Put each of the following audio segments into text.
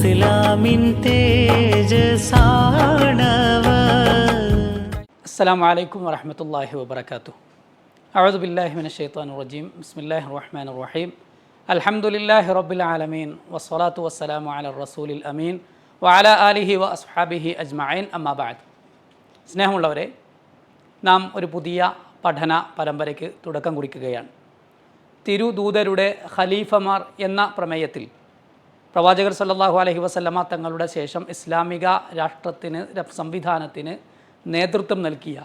ഇസ്ലാമിൻ തേജസാണവർ السلام عليكم ورحمة الله وبركاته أعوذ بالله من الشيطان الرجيم بسم الله الرحمن الرحيم الحمد لله رب العالمين والصلاة والسلام على الرسول الأمين وعلى آله وأصحابه أجمعين أما بعد സ്നേഹമുള്ളവരെ നാം ഒരു പുതിയ പഠന പരമ്പരയ്ക്ക് തുടക്കം കുറിക്കുകയാണ് തിരുദൂതരുടെ ഖലീഫമാർ എന്ന പ്രമേയത്തിൽ പ്രവാചകർ സല്ലാഹു അലഹി വസല്ലമ തങ്ങളുടെ ശേഷം ഇസ്ലാമിക രാഷ്ട്രത്തിന് സംവിധാനത്തിന് നേതൃത്വം നൽകിയ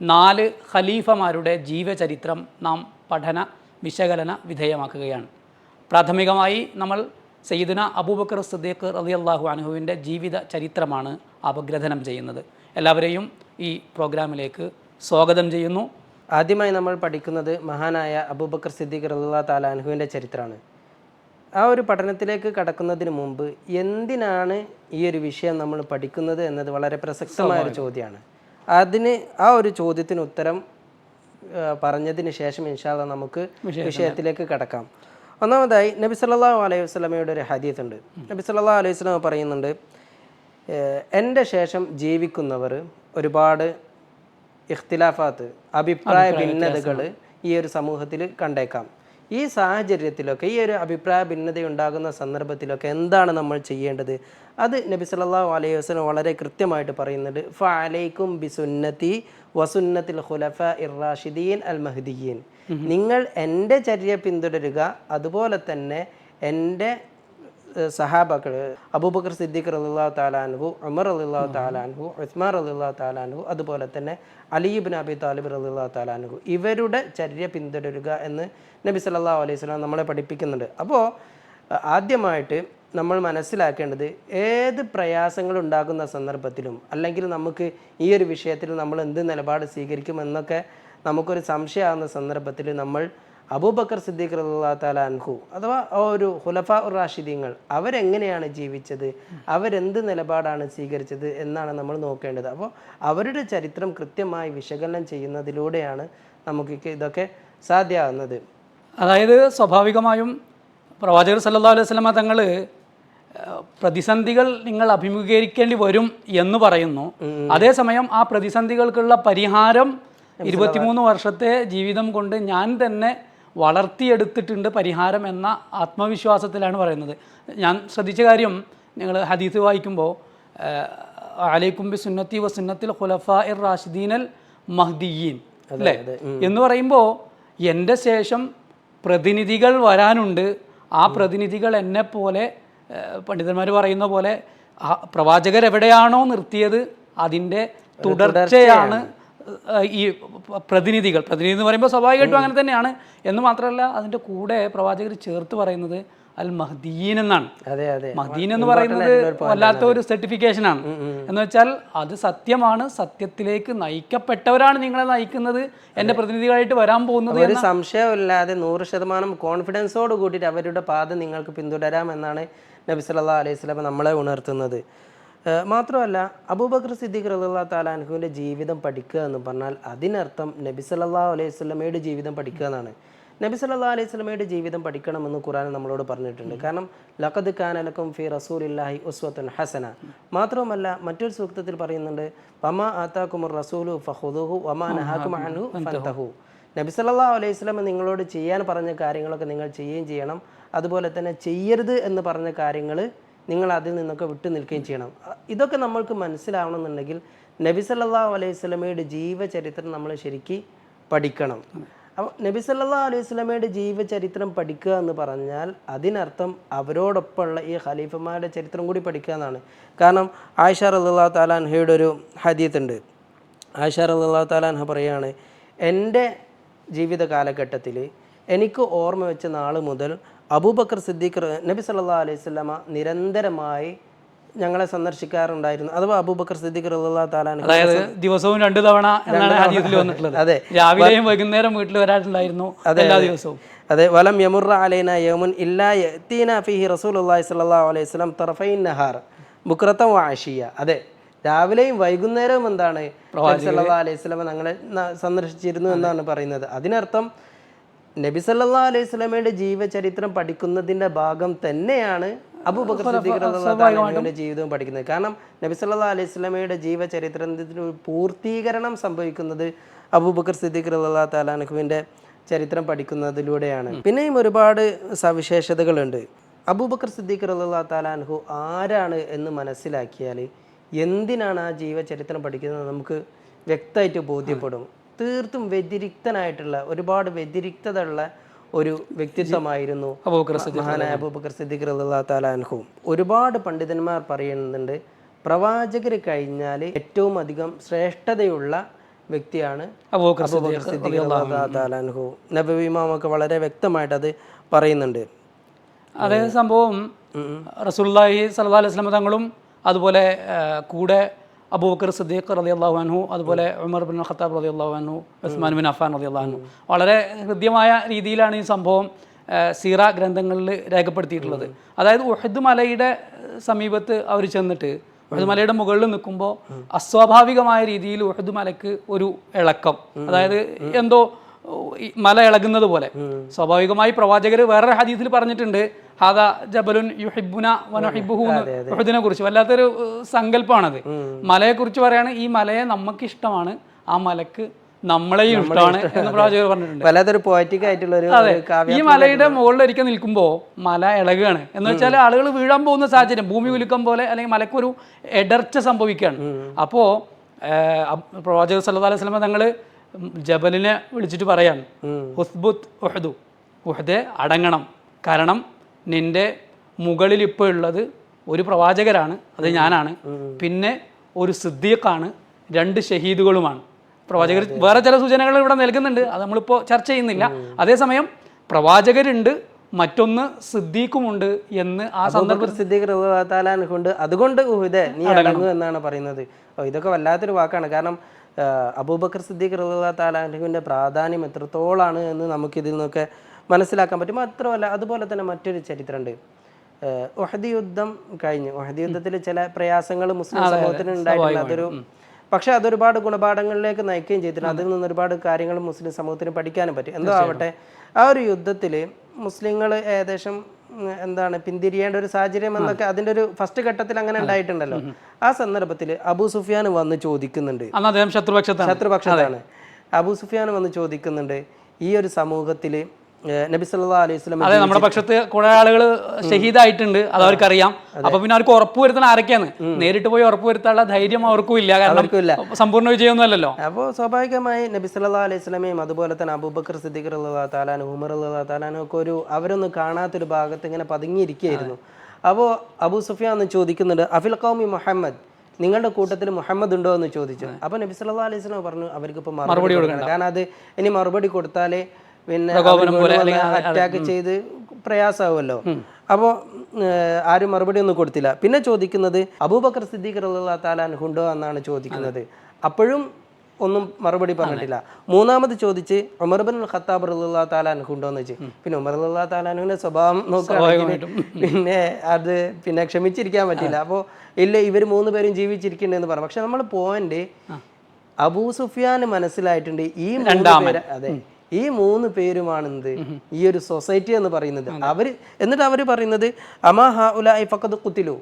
നാല് ഖലീഫമാരുടെ ജീവചരിത്രം നാം പഠന വിശകലന വിധേയമാക്കുകയാണ്. പ്രാഥമികമായി നമ്മൾ സയ്യിദുന അബൂബക്കർ സിദ്ദീഖ് അള്ളാഹു അൻഹുവിന്റെ ജീവിത ചരിത്രമാണ് അപഗ്രഥനം ചെയ്യുന്നത്. എല്ലാവരെയും ഈ പ്രോഗ്രാമിലേക്ക് സ്വാഗതം ചെയ്യുന്നു. ആദ്യമായി നമ്മൾ പഠിക്കുന്നത് മഹാനായ അബൂബക്കർ സിദ്ദീഖ് റളിയല്ലാഹു തആല അൻഹുവിന്റെ ചരിത്രമാണ്. ആ ഒരു പഠനത്തിലേക്ക് കടക്കുന്നതിന് മുമ്പ് എന്തിനാണ് ഈ ഒരു വിഷയം നമ്മൾ പഠിക്കുന്നത് എന്നത് വളരെ പ്രസക്തമായ ഒരു ചോദ്യമാണ്. അതിന് ആ ഒരു ചോദ്യത്തിന് ഉത്തരം പറഞ്ഞതിന് ശേഷം ഇൻഷാല്ല നമുക്ക് വിഷയത്തിലേക്ക് കടക്കാം. ഒന്നാമതായി നബി സല്ലാ അലൈഹി വസ്ലമയുടെ ഒരു ഹദീസ് ഉണ്ട് നബി സല്ലാ അലൈഹി വസല്ലമ പറയുന്നുണ്ട് എന്റെ ശേഷം ജീവിക്കുന്നവർ ഒരുപാട് ഇഖ്തിലാഫാത്ത് അഭിപ്രായ ഭിന്നതകൾ ഈ ഒരു സമൂഹത്തിൽ കണ്ടേക്കാം. ഈ സാഹചര്യത്തിലൊക്കെ ഈ ഒരു അഭിപ്രായ ഭിന്നത ഉണ്ടാകുന്ന സന്ദർഭത്തിലൊക്കെ എന്താണ് നമ്മൾ ചെയ്യേണ്ടത്? അത് നബി സല്ലല്ലാഹു അലൈഹി വസല്ലം വളരെ കൃത്യമായിട്ട് പറയുന്നുണ്ട്. ഫഅലൈക്കും ബിസുന്നത്തി വസുന്നത്തിൽ ഖുലഫ ഇറാഷിദീൻ അൽ മഹ്ദിയീൻ നിങ്ങൾ എന്റെ ചര്യ പിന്തുടരുക അതുപോലെ തന്നെ എന്റെ സഹാബാക്കൾ അബൂബക്കർ സിദ്ദീഖ് റളിയല്ലാഹു താലാൻഹു ഉമർ റളിയല്ലാഹു താലാൻഹു ഉസ്മാൻ റളിയല്ലാഹു താലാൻഹു അതുപോലെ തന്നെ അലീബിൻ അബി താലിബ് റളിയല്ലാഹു താലാൻഹു ഇവരുടെ ചര്യ പിന്തുടരുക എന്ന് നബി സല്ലല്ലാഹു അലൈഹി സ്വലാം നമ്മളെ പഠിപ്പിക്കുന്നുണ്ട്. അപ്പോൾ ആദ്യമായിട്ട് നമ്മൾ മനസ്സിലാക്കേണ്ടത് ഏത് പ്രയാസങ്ങൾ ഉണ്ടാകുന്ന സന്ദർഭത്തിലും അല്ലെങ്കിൽ നമുക്ക് ഈ ഒരു വിഷയത്തിൽ നമ്മൾ എന്ത് നിലപാട് സ്വീകരിക്കും എന്നൊക്കെ നമുക്കൊരു സംശയമാകുന്ന സന്ദർഭത്തിൽ നമ്മൾ അബൂബക്കർ സിദ്ദീഖ് റളിയല്ലാഹു തആല അൻഹു അഥവാ ആ ഒരു ഹുലഫ ഉർ റാഷിദീങ്ങൾ അവരെങ്ങനെയാണ് ജീവിച്ചത്? അവരെന്ത് നിലപാടാണ് സ്വീകരിച്ചത് എന്നാണ് നമ്മൾ നോക്കേണ്ടത്. അപ്പോൾ അവരുടെ ചരിത്രം കൃത്യമായി വിശകലനം ചെയ്യുന്നതിലൂടെയാണ് നമുക്ക് ഇതൊക്കെ സാധ്യമാകുന്നത് അതായത് സ്വാഭാവികമായും പ്രവാചകർ സല്ലല്ലാഹു അലൈഹി വസല്ലമ തങ്ങൾ പ്രതിസന്ധികൾ നിങ്ങൾ അഭിമുഖീകരിക്കേണ്ടി വരും എന്ന് പറയുന്നു. അതേസമയം ആ പ്രതിസന്ധികൾക്കുള്ള പരിഹാരം ഇരുപത്തിമൂന്ന് വർഷത്തെ ജീവിതം കൊണ്ട് ഞാൻ തന്നെ വളർത്തിയെടുത്തിട്ടുണ്ട് പരിഹാരം എന്ന ആത്മവിശ്വാസത്തിലാണ് പറയുന്നത്. ഞാൻ ശ്രദ്ധിച്ച കാര്യം നിങ്ങൾ ഹദീസ് വായിക്കുമ്പോൾ അലൈക്കും ബി സുന്നത്തി വ സുന്നത്തിൽ ഖുലഫ ഇർ റാഷിദീനൽ മഹ്ദിയീൻ അല്ലേ? എന്ന് പറയുമ്പോൾ എന്റെ ശേഷം പ്രതിനിധികൾ വരാനുണ്ട്. ആ പ്രതിനിധികൾ എന്നെ പോലെ പണ്ഡിതന്മാർ പറയുന്ന പോലെ പ്രവാചകർ എവിടെയാണോ നിർത്തിയത് അതിന്റെ തുടർച്ചയാണ് ഈ പ്രതിനിധികൾ. പ്രതിനിധി എന്ന് പറയുമ്പോൾ സ്വാഭാവികമായിട്ടും അങ്ങനെ തന്നെയാണ്. എന്ന് മാത്രമല്ല അതിന്റെ കൂടെ പ്രവാചകർ ചേർത്ത് പറയുന്നത് അൽ മഹദീൻ എന്നാണ്. അതെ അതെ. മഹദീൻ എന്ന് പറയുന്നത് വല്ലാത്ത ഒരു സർട്ടിഫിക്കേഷൻ ആണ്. എന്ന് വെച്ചാൽ അത് സത്യമാണ്. സത്യത്തിലേക്ക് നയിക്കപ്പെട്ടവരാണ് നിങ്ങളെ നയിക്കുന്നത്. എന്റെ പ്രതിനിധികളായിട്ട് വരാൻ പോകുന്നത് ഒരു സംശയമില്ലാതെ നൂറ് ശതമാനം കോൺഫിഡൻസോട് കൂട്ടിയിട്ട് അവരുടെ പാത നിങ്ങൾക്ക് പിന്തുടരാം എന്നാണ് നബി അലൈഹി വസല്ലം നമ്മളെ ഉണർത്തുന്നത്. മാത്രമല്ല അബൂബക്കർ സിദ്ദീഖ് റളിയല്ലാഹു താലാൻഹുവിന്റെ ജീവിതം പഠിക്കുക എന്ന് പറഞ്ഞാൽ അതിനർത്ഥം നബി സല്ലാ അലൈഹി സ്വലമയുടെ ജീവിതം പഠിക്കുക എന്നാണ്. നബി സല്ലാ അലൈഹി സ്വലമയുടെ ജീവിതം പഠിക്കണമെന്ന് ഖുറാൻ നമ്മളോട് പറഞ്ഞിട്ടുണ്ട്. കാരണം ലഖദ് ഖാൻ അലക്കും ഫി റസൂലില്ലാഹി ഉസ്വത്തുൻ ഹസന. മാത്രവുമല്ല മറ്റൊരു സൂക്തത്തിൽ പറയുന്നുണ്ട് വമാ ആത്താക്കുമുർ റസൂലു ഫഹുദുഹു വമാ നഹാക്കും അൻഹു ഫൻതഹു. നബി സല്ലാ അലൈഹി വസല്ലം നിങ്ങളോട് ചെയ്യാൻ പറഞ്ഞ കാര്യങ്ങളൊക്കെ നിങ്ങൾ ചെയ്യുകയും ചെയ്യണം. അതുപോലെ തന്നെ ചെയ്യരുത് എന്ന് പറഞ്ഞ കാര്യങ്ങൾ നിങ്ങൾ അതിൽ നിന്നൊക്കെ വിട്ടു നിൽക്കുകയും ചെയ്യണം. ഇതൊക്കെ നമ്മൾക്ക് മനസ്സിലാവണമെന്നുണ്ടെങ്കിൽ നബി സല്ലല്ലാഹു അലൈഹി സ്വലമയുടെ ജീവചരിത്രം നമ്മൾ ശരിക്ക് പഠിക്കണം. അപ്പോൾ നബി സല്ലല്ലാഹു അലൈഹി സ്വലമയുടെ ജീവചരിത്രം പഠിക്കുക എന്ന് പറഞ്ഞാൽ അതിനർത്ഥം അവരോടൊപ്പമുള്ള ഈ ഖലീഫമാരുടെ ചരിത്രം കൂടി പഠിക്കുക എന്നാണ്. കാരണം ആയിഷ റളിയല്ലാഹു താലാൻഹയുടെ ഒരു ഹദീത്ത് ഉണ്ട്. ആയിഷ റളിയല്ലാഹു താലാൻഹ പറയാണ് എന്റെ ജീവിത കാലഘട്ടത്തിൽ എനിക്ക് ഓർമ്മ വെച്ച നാൾ മുതൽ അബൂബക്കർ സിദ്ദീഖ് നബി സല്ലാ അലൈഹി വസല്ലമ നിരന്തരമായി ഞങ്ങളെ സന്ദർശിക്കാറുണ്ടായിരുന്നു. അഥവാ അബൂബക്കർ സിദ്ദീഖ് റളിയല്ലാഹു തആല അതായത് ദിവസവും രണ്ടു തവണ എന്നാണ് ഹദീസിൽ വന്നിട്ടുള്ളത്. അതെ. രാവിലെയും വൈകുന്നേരം വീട്ടിൽ വരാറുണ്ടായിരുന്നു എല്ലാ ദിവസവും. അതെ വലം യമുറ അലൈന യമുൻ ഇല്ലാ യത്തീന ഫിഹി റസൂൽ സ്വല്ലല്ലാഹു അലൈഹി വസല്ലം തറഫൈൻ നഹാർ ബുക്രത്തം വാഷിയ അതെ രാവിലെയും വൈകുന്നേരവും എന്താണ് സല്ലല്ലാഹു അലൈഹി വസല്ലം ഞങ്ങളെ സന്ദർശിച്ചിരുന്നു എന്നാണ് പറയുന്നത്. അതിനർത്ഥം നബി സല്ലല്ലാഹു അലൈഹി വസല്ലമയുടെ ജീവചരിത്രം പഠിക്കുന്നതിന്റെ ഭാഗം തന്നെയാണ് അബൂബക്കർ സിദ്ദീഖ് റളിയല്ലാഹു അൻഹുവിന്റെ ജീവിതവും പഠിക്കുന്നത്. കാരണം നബി സല്ലല്ലാഹു അലൈഹി സ്വലമയുടെ ജീവചരിത്രത്തിന് പൂർത്തീകരണം സംഭവിക്കുന്നത് അബൂബക്കർ സിദ്ദീഖ് തആല അൻഹുവിന്റെ ചരിത്രം പഠിക്കുന്നതിലൂടെയാണ്. പിന്നെയും ഒരുപാട് സവിശേഷതകളുണ്ട്. അബൂബക്കർ സിദ്ദീഖ് റളിയല്ലാഹു തആല അൻഹു ആരാണ് എന്ന് മനസ്സിലാക്കിയാൽ എന്തിനാണ് ആ ജീവചരിത്രം പഠിക്കുന്നത് നമുക്ക് വ്യക്തമായിട്ട് ബോധ്യപ്പെടും. തീർത്തും വ്യതിരിക്തനായിട്ടുള്ള ഒരുപാട് വ്യതിരിക്തത ഉള്ള ഒരു വ്യക്തിത്വമായിരുന്നു മഹാനായ അബൂബക്കർ സിദ്ദീഖ് റളിയല്ലാഹു തആല അൻഹു. ഒരുപാട് പണ്ഡിതന്മാർ പറയുന്നുണ്ട് പ്രവാചകർ കഴിഞ്ഞാൽ ഏറ്റവും അധികം ശ്രേഷ്ഠതയുള്ള വ്യക്തിയാണ് അബൂബക്കർ സിദ്ദീഖ് റളിയല്ലാഹു തആല അൻഹു. നബവി ഇമാമൊക്കെ വളരെ വ്യക്തമായിട്ട് അത് പറയുന്നുണ്ട്. അതേ സംഭവം റസൂലുള്ളാഹി സ്വല്ലല്ലാഹു അലൈഹി വസല്ലം തങ്ങളും അതുപോലെ കൂടെ അബൂബക്കർ സിദ്ദീഖ് റളിയല്ലാഹു അൻഹു അതുപോലെ ഉമർ ബിൻ ഖത്താബ് റളിയല്ലാഹു അൻഹു ഉസ്മാൻ ബിൻ അഫാൻ റളിയല്ലാഹു അൻഹു. വളരെ ഹൃദ്യമായ രീതിയിലാണ് ഈ സംഭവം സീറ ഗ്രന്ഥങ്ങളിൽ രേഖപ്പെടുത്തിയിട്ടുള്ളത്. അതായത് ഉഹദ് മലയുടെ സമീപത്ത് അവർ ചെന്നിട്ട് ഉഹദ് മലയുടെ മുകളിൽ നിൽക്കുമ്പോൾ അസ്വാഭാവികമായ രീതിയിൽ ഉഹദ് മലക്ക് ഒരു ഇളക്കം. അതായത് എന്തോ മല ഇളകുന്നത് പോലെ. സ്വാഭാവികമായി പ്രവാചകർ വേറൊരു ഹദീസിൽ പറഞ്ഞിട്ടുണ്ട് ഹാദ ജബലുൻ യുഹിബുന വനഹിബുഹു ഉഹദിനെ കുറിച്ച്. വല്ലാത്തൊരു സങ്കല്പമാണത് മലയെ കുറിച്ച് പറയാണ് ഈ മലയെ നമുക്ക് ഇഷ്ടമാണ് ആ മലക്ക് നമ്മളെയും ഇഷ്ടമാണ് എന്ന് പ്രവാചകർ പറഞ്ഞിട്ടുണ്ട്. വല്ലാത്തൊരു പോയറ്റിക് ആയിട്ടുള്ള ഒരു ഈ മലയുടെ മുകളിൽ ഒരിക്കൽ നിൽക്കുമ്പോൾ മല ഇളകുകയാണ് എന്ന് വെച്ചാൽ ആളുകൾ വീഴാൻ പോകുന്ന സാഹചര്യം. ഭൂമി ഉലുക്കം പോലെ അല്ലെങ്കിൽ മലക്കൊരു എടർച്ച സംഭവിക്കുകയാണ് അപ്പോൾ പ്രവാചകർ സല്ലല്ലാഹു അലൈഹി വസല്ലം തങ്ങൾ ജബലിനെ വിളിച്ചിട്ട് പറയാണ് ഹുസ്ബുത്ത് ഉഹദു. ഉഹദെ അടങ്ങണം. കാരണം നിന്റെ മുകളിൽ ഇപ്പോൾ ഉള്ളത് ഒരു പ്രവാചകരാണ്. അത് ഞാനാണ്. പിന്നെ ഒരു സിദ്ദീഖാണ്. രണ്ട് ഷഹീദുകളുമാണ്. പ്രവാചകർ വേറെ ചില സൂചനകൾ ഇവിടെ നൽകുന്നുണ്ട്. അത് നമ്മളിപ്പോൾ ചർച്ച ചെയ്യുന്നില്ല. അതേസമയം പ്രവാചകരുണ്ട്. മറ്റൊന്ന് സിദ്ദീഖുമുണ്ട് എന്ന് ആ സന്ദർഭത്തിൽ സിദ്ദീഖ് കൊണ്ട് അതുകൊണ്ട് ഉഹുദേ നീ അടങ്ങും എന്നാണ് പറയുന്നത്. ഇതൊക്കെ വല്ലാത്തൊരു വാക്കാണ്. കാരണം അബൂബക്കർ സിദ്ദീഖ് റളിയല്ലാഹു താലാഹുവിന്റെ പ്രാധാന്യം എത്രത്തോളാണ് എന്ന് നമുക്കിതിൽ നിന്നൊക്കെ മനസ്സിലാക്കാൻ പറ്റും. മാത്രമല്ല അതുപോലെ തന്നെ മറ്റൊരു ചരിത്രമുണ്ട് ഒഹദി യുദ്ധം കഴിഞ്ഞു. ഒഹദി യുദ്ധത്തിൽ ചില പ്രയാസങ്ങൾ മുസ്ലിം സമൂഹത്തിന് ഉണ്ടായിട്ടുണ്ട്. അതൊരു പക്ഷേ അതൊരുപാട് ഗുണപാഠങ്ങളിലേക്ക് നയിക്കുകയും ചെയ്തിട്ടുണ്ട്. അതിൽ നിന്ന് ഒരുപാട് കാര്യങ്ങൾ മുസ്ലിം സമൂഹത്തിന് പഠിക്കാനും പറ്റും. എന്തോ ആവട്ടെ ആ ഒരു യുദ്ധത്തിൽ മുസ്ലിങ്ങൾ ഏകദേശം എന്താണ് പിന്തിരിയേണ്ട ഒരു സാഹചര്യം എന്നൊക്കെ അതിന്റെ ഒരു ഫസ്റ്റ് ഘട്ടത്തിൽ അങ്ങനെ ഉണ്ടായിട്ടുണ്ടല്ലോ. ആ സന്ദർഭത്തിൽ അബു സുഫിയാൻ വന്ന് ചോദിക്കുന്നുണ്ട്. ശത്രുപക്ഷത്താണ്. അബു അബൂ സുഫിയാൻ വന്ന് ചോദിക്കുന്നുണ്ട് ഈ ഒരു സമൂഹത്തിൽ നബി അലൈഹി അതെ നമ്മുടെ പക്ഷത്ത് കുറെ ആളുകൾ ഷഹീദായിട്ടുണ്ട് അത് അവർക്കറിയാം. അപ്പൊ പിന്നെ അവർക്ക് ഉറപ്പ് വരുത്തണം ആരൊക്കെയാണ് നേരിട്ട് പോയി ഉറപ്പ് വരുത്താനുള്ള ധൈര്യം അവർക്കും ഇല്ല കാരണം സമ്പൂർണ വിജയമൊന്നും അല്ലല്ലോ അപ്പോൾ സ്വാഭാവികമായി നബി സല്ലാ അലൈഹി സ്വലമയും അതുപോലെ തന്നെ അബൂബക്കർ സിദ്ദീഖ് റളിയല്ലാഹു താലാനും ഉമർ റളിയല്ലാഹു താലാനും ഒക്കെ ഒരു അവരൊന്നും കാണാത്തൊരു ഭാഗത്ത് ഇങ്ങനെ പതുങ്ങിയിരിക്കുകയായിരുന്നു. അപ്പോൾ അബൂ സുഫിയാൻ എന്ന് ചോദിക്കുന്നുണ്ട് അഫിൽ കൗമി മുഹമ്മദ്? നിങ്ങളുടെ കൂട്ടത്തിൽ മുഹമ്മദ് ഉണ്ടോ? എന്ന് ചോദിച്ചു. അപ്പോൾ നബി അലൈഹി സ്വലം പറഞ്ഞു അവർക്ക് ഇപ്പോൾ മറുപടി കൊടുക്കണം. കാരണം അത് ഇനി മറുപടി കൊടുത്താലേ പിന്നെ അറ്റാക്ക് ചെയ്ത് പ്രയാസമാവുമല്ലോ അപ്പോൾ ആരും മറുപടി ഒന്നും കൊടുത്തില്ല. പിന്നെ ചോദിക്കുന്നത് അബൂബക്കർ സിദ്ദീഖ് താലാൻ ഹുണ്ടോ എന്നാണ് ചോദിക്കുന്നത്. അപ്പോഴും ഒന്നും മറുപടി പറഞ്ഞിട്ടില്ല. മൂന്നാമത് ചോദിച്ച് ഉമർ ബിൻ ഖത്താബ് താലാൻ ഹുണ്ടോ എന്ന് വെച്ച് പിന്നെ ഉമർ അല്ലാ താലാനുവിന്റെ സ്വഭാവം നോക്കുകയാണെങ്കിൽ പിന്നെ അത് പിന്നെ ക്ഷമിച്ചിരിക്കാൻ പറ്റില്ല. അപ്പോൾ ഇല്ല ഇവർ മൂന്ന് പേരും ജീവിച്ചിരിക്കുന്നുണ്ടെന്ന് പറഞ്ഞു പക്ഷെ നമ്മൾ പോയിന്റ് അബൂ സുഫിയാന് മനസ്സിലായിട്ടുണ്ട് ഈ മൂന്ന് പേര് അതെ. ഈ മൂന്ന് പേരുമാണ് എന്ത് ഈ ഒരു സൊസൈറ്റി എന്ന് പറയുന്നത്. അവർ എന്നിട്ട് അവർ പറയുന്നത് അമാ ഹാ ഫഖദ് കുത്തിലു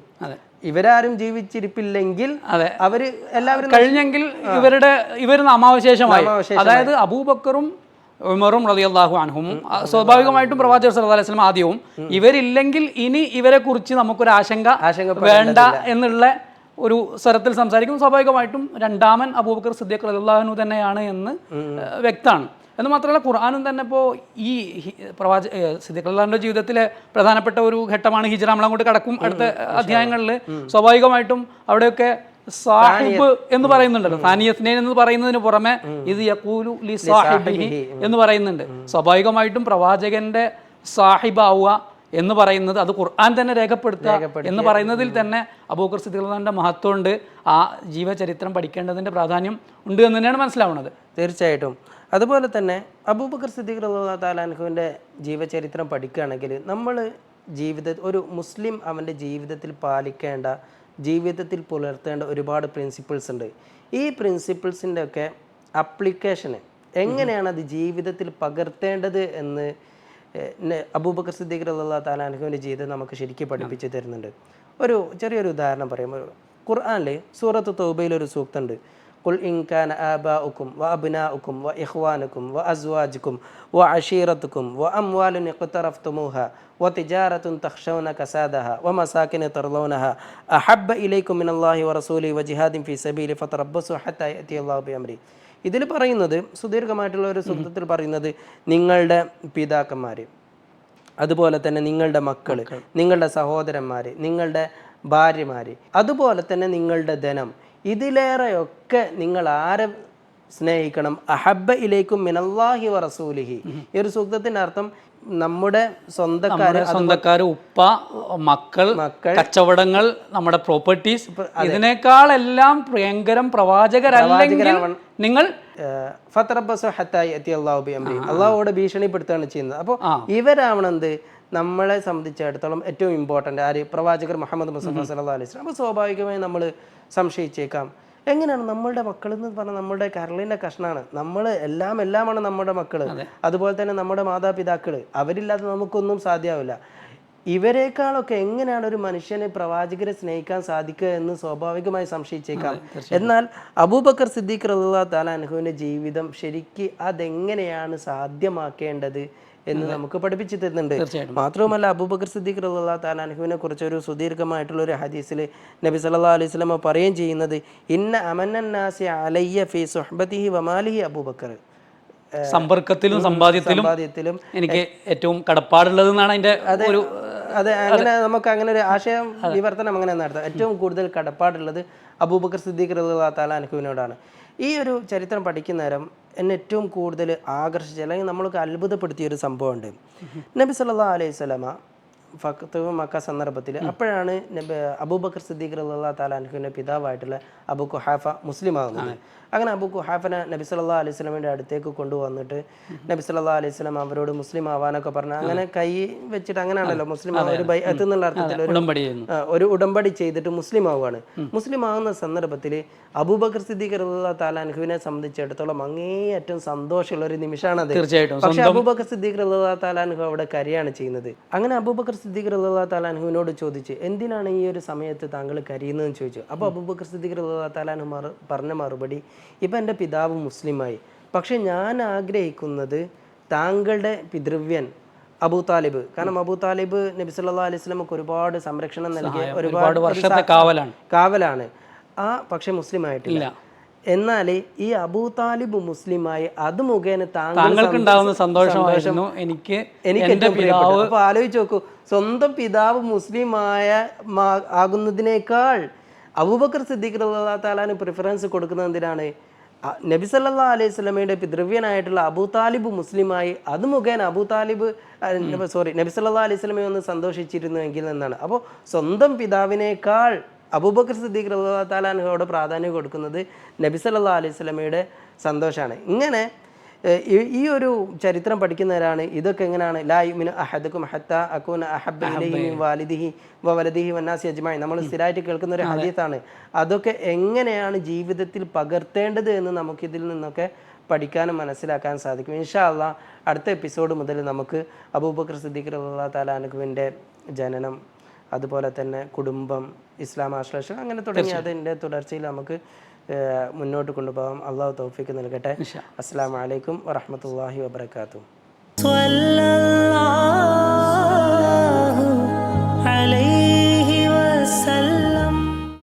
ഇവരാരും ജീവിച്ചിരിപ്പില്ലെങ്കിൽ അതെ. അവർ എല്ലാവരും കഴിഞ്ഞെങ്കിൽ ഇവരുടെ ഇവർ നാമാവശേഷമായി. നാമാവശേഷമായി. അതായത് അബൂബക്കറും ഉമറും റളിയല്ലാഹു അൻഹും സ്വാഭാവികമായിട്ടും പ്രവാചകർ സല്ലല്ലാഹു അലൈഹി വസല്ലം ആദ്യവും. ഇവരില്ലെങ്കിൽ ഇനി ഇവരെ കുറിച്ച് നമുക്കൊരു ആശങ്ക ആശങ്ക വേണ്ട എന്നുള്ള ഒരു സ്വരത്തിൽ സംസാരിക്കും. സ്വാഭാവികമായിട്ടും രണ്ടാമൻ അബൂബക്കർ സിദ്ദീഖ് റളിയല്ലാഹു തന്നെയാണ് എന്ന് വ്യക്തമാണ്. എന്ന് മാത്രമല്ല ഖുർആാനും തന്നെ ഇപ്പോൾ ഈ പ്രവാച ഏഹ് സിദ്ദീഖ് ജീവിതത്തിലെ പ്രധാനപ്പെട്ട ഒരു ഘട്ടമാണ് ഹിജ്റ. അങ്ങോട്ട് കടക്കും അടുത്ത അധ്യായങ്ങളിൽ സ്വാഭാവികമായിട്ടും അവിടെയൊക്കെ സാഹിബ് എന്ന് പറയുന്നുണ്ടല്ലോ. സാനിയസ്നൈൻ എന്ന് പറയുന്നതിന് പുറമെ ഇത് യക്കൂലു ലി സാഹിബിഹി എന്ന് പറയുന്നുണ്ട്. സ്വാഭാവികമായിട്ടും പ്രവാചകന്റെ സാഹിബാവുക എന്ന് പറയുന്നത് അത് ഖുർആൻ തന്നെ രേഖപ്പെടുത്തുക എന്ന് പറയുന്നതിൽ തന്നെ അബൂക്കർ സിദ്ദീഖിന്റെ മഹത്വമുണ്ട്. ആ ജീവചരിത്രം പഠിക്കേണ്ടതിന്റെ പ്രാധാന്യം ഉണ്ട് എന്ന് തന്നെയാണ് മനസ്സിലാവുന്നത്. തീർച്ചയായിട്ടും. അതുപോലെ തന്നെ അബൂബക്കർ സിദ്ദീഖ് റളിയല്ലാഹു തആല അൻഹുവിന്റെ ജീവചരിത്രം പഠിക്കുകയാണെങ്കിൽ നമ്മൾ ജീവിത ഒരു മുസ്ലിം അവന്റെ ജീവിതത്തിൽ പാലിക്കേണ്ട ജീവിതത്തിൽ പുലർത്തേണ്ട ഒരുപാട് പ്രിൻസിപ്പിൾസ് ഉണ്ട്. ഈ പ്രിൻസിപ്പിൾസിന്റെ ഒക്കെ അപ്ലിക്കേഷന് എങ്ങനെയാണ് അത് ജീവിതത്തിൽ പകർത്തേണ്ടത് എന്ന് അബൂബക്കർ സിദ്ദീഖ് റല്ലാ താലാൻഹുവിന്റെ ജീവിതം നമുക്ക് ശരിക്കും പഠിപ്പിച്ച് തരുന്നുണ്ട്. ഒരു ചെറിയൊരു ഉദാഹരണം പറയുമ്പോൾ ഖുർആാനിൽ സൂറത്ത് തൗബയിൽ ഒരു സൂക്തമുണ്ട്. قل إن كان آباؤكم وأبناؤكم وإخوانكم وأزواجكم وعشيرتكم وأموال اقترفتموها وتجارة تخشون كسادها ومساكن ترضونها أحب إليكم من الله ورسوله وجهاد في سبيله فتربصوا حتى يأتي الله بأمره ഇതിൽ പറയുന്നത് സുദീർഘമായിട്ടുള്ള ഒരു സൂക്തത്തിൽ പറയുന്നത് നിങ്ങളുടെ പിതാക്കന്മാർ അതുപോലെ തന്നെ നിങ്ങളുടെ മക്കൾ നിങ്ങളുടെ സഹോദരന്മാർ നിങ്ങളുടെ ഭാര്യമാർ അതുപോലെ തന്നെ നിങ്ങളുടെ ധനം ഇതിലേറെയൊക്കെ നിങ്ങൾ ആരെ സ്നേഹിക്കണം? അഹബ്ബ ഇലേക്കും മിനല്ലാഹി വറസൂലിഹി ഈ ഒരു സൂക്തത്തിന്റെ അർത്ഥം നമ്മുടെ സ്വന്തക്കാര് സ്വന്തക്കാർ ഉപ്പ മക്കൾ മക്കൾ കച്ചവടങ്ങൾ നമ്മുടെ പ്രോപ്പർട്ടീസ് ഇതിനേക്കാളെല്ലാം പ്രിയങ്കരം പ്രവാചകരല്ലെങ്കിൽ നിങ്ങൾ ഫത്തറബസ് ഹത്തായി എത്തി അള്ളാഹു അള്ളാഹുവോട് ഭീഷണിപ്പെടുത്തുകയാണ് ചെയ്യുന്നത്. അപ്പോൾ ഇവരാവണെന്ത് നമ്മളെ സംബന്ധിച്ചിടത്തോളം ഏറ്റവും ഇമ്പോർട്ടന്റ് ആര്? പ്രവാചകർ മുഹമ്മദ് മുസ്തഫ സല്ലല്ലാഹു അലൈഹി അപ്പോൾ സ്വാഭാവികമായി നമ്മൾ സംശയിച്ചേക്കാം. എങ്ങനെയാണ് നമ്മളുടെ മക്കൾ എന്ന് പറഞ്ഞാൽ നമ്മുടെ കരളിന്റെ കഷ്ണമാണ് നമ്മൾ എല്ലാം എല്ലാമാണ് നമ്മുടെ മക്കൾ അതുപോലെ തന്നെ നമ്മുടെ മാതാപിതാക്കൾ അവരില്ലാതെ നമുക്കൊന്നും സാധ്യമാവില്ല ഇവരെക്കാളൊക്കെ എങ്ങനെയാണ് ഒരു മനുഷ്യനെ പ്രവാചകരെ സ്നേഹിക്കാൻ സാധിക്കുക എന്ന് സ്വാഭാവികമായി സംശയിച്ചേക്കാം. എന്നാൽ അബൂബക്കർ സിദ്ദീഖ് റഹ്ലാ താലാ അനുഹുവിന്റെ ജീവിതം ശരിക്ക് അതെങ്ങനെയാണ് സാധ്യമാക്കേണ്ടത്? എന്ന് നമുക്ക് പഠിപ്പിച്ചു തരുന്നുണ്ട്. മാത്രവുമല്ല അബൂബക്കർ സിദ്ദീഖ് റളിയല്ലാഹു തആല അൻഹുവിനെ കുറിച്ച് ഒരു സുദീർഘമായിട്ടുള്ള ഒരു ഹദീസിൽ നബി സല്ലല്ലാഹു അലൈഹി വസല്ലം പറയുകയും ചെയ്യുന്നത് ഇന്ന അമന്നന്നാസി അലയ്യ ഫി സുഹ്ബത്തിഹി വമാലിഹി അബൂബക്കർ. സമ്പർക്കത്തിലും സമ്പാദ്യത്തിലും സമ്പാദ്യത്തിലും എനിക്ക് ഏറ്റവും കടപ്പാടുള്ളത് എന്നാണ് അതിന്റെ ഒരു അതെ അങ്ങനെ നമുക്ക് അങ്ങനെ ഒരു ആശയം വിവർത്തനം അങ്ങനെ നടത്താം. ഏറ്റവും കൂടുതൽ കടപ്പാടുള്ളത് അബൂബക്കർ സിദ്ദീഖ് റളിയല്ലാഹു തആല അൻഹുവിനോടാണ്. ഈ ഒരു ചരിത്രം പഠിക്കുന്ന നേരം എന്നെ ഏറ്റവും കൂടുതൽ ആകർഷിച്ച അല്ലെങ്കിൽ നമ്മൾക്ക് അത്ഭുതപ്പെടുത്തിയ ഒരു സംഭവമുണ്ട്. നബി സല്ലാ അലൈഹി സ്വലമ ഫക്ത് മക്ക സന്ദർഭത്തിൽ അപ്പോഴാണ് നബി അബൂബക്കർ സിദ്ദീഖ് റളിയല്ലാഹു തആല അൻഹുവിന്റെ പിതാവായിട്ടുള്ള അബു കുഹാഫ മുസ്ലിം ആകുന്നത് അങ്ങനെ അബു കുഹാഫനെ നബി സല്ലാ അലൈഹി സ്വലമിന്റെ അടുത്തേക്ക് കൊണ്ടുവന്നിട്ട് നബി സല്ലാ അലൈഹി സ്വലം അവരോട് മുസ്ലിം ആവാനൊക്കെ പറഞ്ഞു അങ്ങനെ കൈ വെച്ചിട്ട് അങ്ങനെയാണല്ലോ മുസ്ലിം ഒരു ബൈഅത്ത് എന്നുള്ള അർത്ഥത്തിൽ ഒരു ഒരു ഉടമ്പടി ചെയ്തിട്ട് മുസ്ലിം ആവുകയാണ്. മുസ്ലിം ആവുന്ന സന്ദർഭത്തിൽ അബൂബക്കർ സിദ്ദീഖ് റളിയല്ലാഹു താലാൻഹുവിനെ സംബന്ധിച്ചിടത്തോളം അങ്ങേയറ്റം സന്തോഷമുള്ള ഒരു നിമിഷമാണ് തീർച്ചയായിട്ടും. പക്ഷെ അബൂബക്കർ സിദ്ദീഖ് റളിയല്ലാഹു താലാൻഹു അവിടെ കരയാണ് ചെയ്യുന്നത്. അങ്ങനെ അബൂബക്കർ സിദ്ദീഖ് റളിയല്ലാഹു താലാൻഹുവിനോട് ചോദിച്ചു എന്തിനാണ് ഈ ഒരു സമയത്ത് താങ്കൾ കരയുന്നതെന്ന് ചോദിച്ചു. അപ്പോൾ അബൂബക്കർ സിദ്ദീഖ് റളിയല്ലാഹു താലാൻഹു പറഞ്ഞ മറുപടി ഇപ്പം എന്റെ പിതാവ് മുസ്ലിമായി. പക്ഷെ ഞാൻ ആഗ്രഹിക്കുന്നത് താങ്കളുടെ പിതൃവ്യൻ അബൂ താലിബ്. കാരണം അബൂ താലിബ് നബി അലിസ്ലമൊക്കെ അലൈഹി ഒരുപാട് സംരക്ഷണം നൽകിയ ഒരുപാട് വർഷത്തെ കാവലാണ്. കാവലാണ്. ആ പക്ഷെ മുസ്ലിം ആയിട്ടില്ല. എന്നാൽ ഈ അബൂ താലിബ് മുസ്ലിമായി അത് മുഖേന താങ്കൾക്ക് ഉണ്ടാവുന്ന സന്തോഷമായിരുന്നു എനിക്ക് എനിക്ക് എന്റെ പിതാവ് ആലോചിച്ച് നോക്കൂ. സ്വന്തം പിതാവ് മുസ്ലിമായ ആകുന്നതിനേക്കാൾ അബൂബക്കർ സിദ്ദീഖ് അള്ളാ താലാന് പ്രിഫറൻസ് കൊടുക്കുന്നത് എന്തിനാണ്? നബി സല്ലാ അലൈഹി സ്വലമയുടെ പിതൃവ്യനായിട്ടുള്ള അബൂ താലിബ് മുസ്ലിമായി അത് മുഖേന അബൂ താലിബ് സോറി നബി സല്ലാ അലൈഹി സ്വലമെ ഒന്ന് സന്തോഷിച്ചിരുന്നുവെങ്കിൽ എന്നാണ്. അപ്പോൾ സ്വന്തം പിതാവിനേക്കാൾ അബൂബക്കർ സിദ്ദീഖ് അള്ളാ താലാനോട് പ്രാധാന്യം കൊടുക്കുന്നത് നബി സല്ലാ അലൈഹി സ്വലമയുടെ സന്തോഷമാണ് ഇങ്ങനെ ഈ- ഒരു ചരിത്രം പഠിക്കുന്നവരാണ് ഇതൊക്കെ എങ്ങനെയാണ്? ലാ യുമിനു അഹദുക്കും ഹത്ത അക്കൂന അഹബ്ബ ഇലൈഹി വാലിദിഹി വ വലദിഹി വന്നാസി അജ്മായി നമ്മൾ സ്ഥിരമായിട്ട് കേൾക്കുന്ന ഒരു ഹദീസാണ്. അതൊക്കെ എങ്ങനെയാണ് ജീവിതത്തിൽ പകർത്തേണ്ടത് എന്ന് നമുക്കിതിൽ നിന്നൊക്കെ പഠിക്കാനും മനസ്സിലാക്കാൻ സാധിക്കും. ഇൻഷാ അള്ളാ അടുത്ത എപ്പിസോഡ് മുതൽ നമുക്ക് അബൂബക്കർ സിദ്ദീഖ് അള്ളാഹ് താലാനുഖുവിന്റെ ജനനം അതുപോലെ തന്നെ കുടുംബം ഇസ്ലാം ആശ്ലേഷം അങ്ങനെ തുടങ്ങി അതിന്റെ തുടർച്ചയിൽ നമുക്ക് മുന്നോട്ട് കൊണ്ടുപോകാം. അള്ളാഹു തൗഫീക്ക് നൽകട്ടെ. അസ്സാം വലൈക്കും വറഹമത്തല്ലാഹി വാബർക്കാത്തു